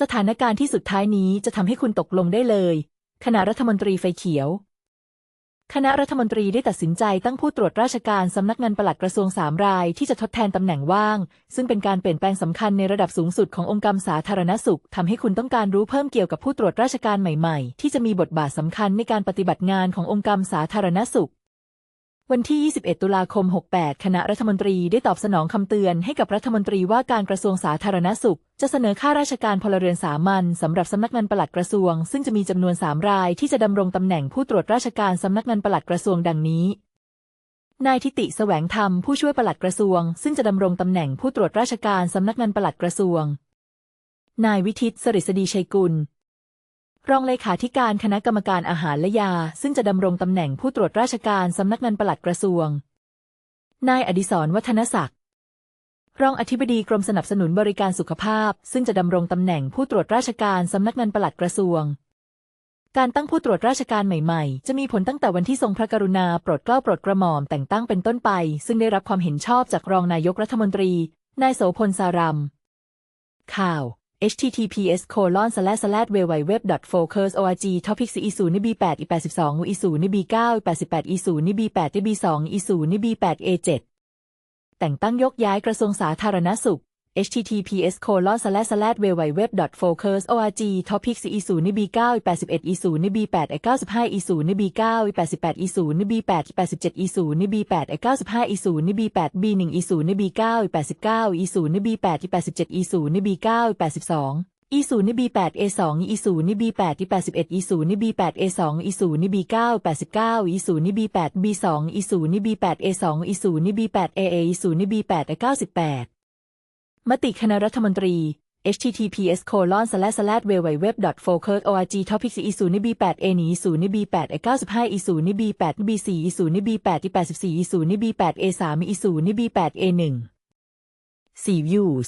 สถานการณ์ที่สุดท้ายนี้จะทำให้คุณตกลงได้เลย คณะรัฐมนตรีไฟเขียว คณะรัฐมนตรีได้ตัดสินใจตั้งผู้ตรวจราชการสำนักงานปลัดกระทรวงสามราย ที่จะทดแทนตำแหน่งว่าง ซึ่งเป็นการเปลี่ยนแปลงสำคัญในระดับสูงสุดขององค์การสาธารณสุขทำให้คุณต้องการรู้เพิ่มเกี่ยวกับผู้ตรวจราชการใหม่ ๆ ที่จะมีบทบาทสำคัญในการปฏิบัติงานขององค์การสาธารณสุข วันที่ 21 ตุลาคม 68 คณะรัฐมนตรีได้ตอบสนองคำเตือนให้กับรัฐมนตรีว่าการกระทรวงสาธารณสุข จะเสนอค่าราชการพลเรือนสามัญสำหรับสำนักงานปลัดกระทรวง ซึ่งจะมีจำนวน 3 รายที่จะดำรงตำแหน่งผู้ตรวจราชการสำนักงานปลัดกระทรวงดังนี้ นายทิติแสวงธรรมผู้ช่วยปลัดกระทรวง ซึ่งจะดำรงตำแหน่งผู้ตรวจราชการสำนักงานปลัดกระทรวง นายวิทิตสริสดีชัยกุล รองเลขาธิการคณะกรรมการอาหารและยา ซึ่งจะดำรงตำแหน่งผู้ตรวจราชการสำนักงานปลัดกระทรวง นายอดิศรวัฒนศักดิ์รองอธิบดีกรมสนับสนุนบริการสุขภาพ ซึ่งจะดำรงตำแหน่งผู้ตรวจราชการสำนักงานปลัดกระทรวง การตั้งผู้ตรวจราชการใหม่ๆ จะมีผลตั้งแต่วันที่ทรงพระกรุณาโปรดเกล้าโปรดกระหม่อมแต่งตั้งเป็นต้นไป ซึ่งได้รับความเห็นชอบจากรองนายกรัฐมนตรี นายโสพลสารัมข่าว https colon slash slash www focus org topic 4 e 0 b 8 e 82 e 0 b 9 88 e 0 b 8 b 2 e 0 b 8 a 7แต่งตั้งยกย้ายกระทรวงสาธารณสุข https colon slash slash www focus org topic 4 e 0 b 9 81 e 0 b 8 95 e 0 b 9 88 e 0 b 8 87 e 0 b 8 95 e 0 b 8 b 1 e 0 b 9 89 e 0 b 8 87 e 0 b 9 82 e 0 b 8 a 2 e 0 b 8 81 e 0 b 8 a 2 e 0 b 9 89 e 0 b 8 b 2 e 0 b 8 a 2 e 0 b 8 a a e 0 b 8 98 มติคณะรัฐมนตรี https colon slash slash www focus org topic 4 e 0 b 8 a 1 e 0 b 8 95 e 0 b 8 b 4 e 0 b 8 84 e 0 b 8 a 3 e 0 b 8 a 1 4 views